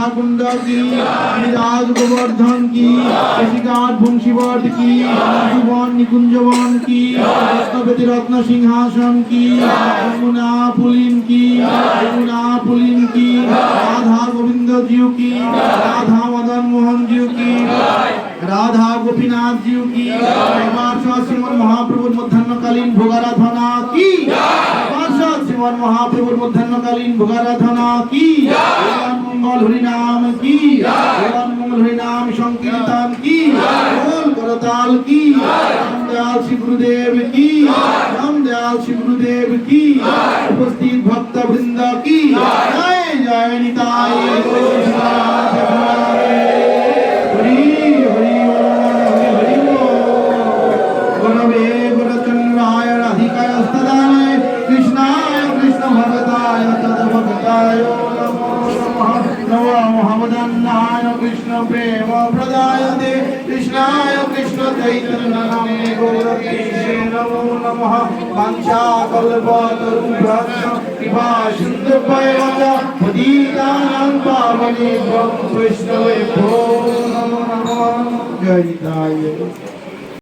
রাধা কুণ্ড কি রাজ গোবর্ধন কি কৃষিকার বংশীবট কি জীবন নিকুঞ্জবন কি রত্নপতি রত্ন সিংহাসন কি, যমুনা পুলিন কি, যমুনা পুলিন কি, রাধা গোবিন্দ জিউ কি, রাধা মদন মোহন জিউ কি, রাধা গোপীনাথ জিউ কি পার্শ্বদ শ্রীমন মহাপ্রভুর মধ্যাহ্নকালীন ভোগারাধনা কি শ্রীমন মহাপ্রভুর মধ্যাহ্নকালীন ভোগারাধনা কি? মঙ্গল হরিনাম কি? মঙ্গল হরিনাম সংকীর্তন কি? করতাল কি? রাম দয়াল শ্রী গুরুদেব কি? রাম দয়াল শ্রী গুরুদেব কি? উপস্থিত ভক্ত বৃন্দ কি? জয়! প্রেম প্রদায়তে কৃষ্ণায় কৃষ্ণ চৈতন্য নামে গৌরকেশে নমো নমঃ বাঞ্ছা কল্পতরুভ্যশ্চ কৃপা সিন্ধুভ্যেব পতিতানাং পাবনেভ্যো বৈষ্ণবেভ্যো নমো নমঃ জয় নিতাই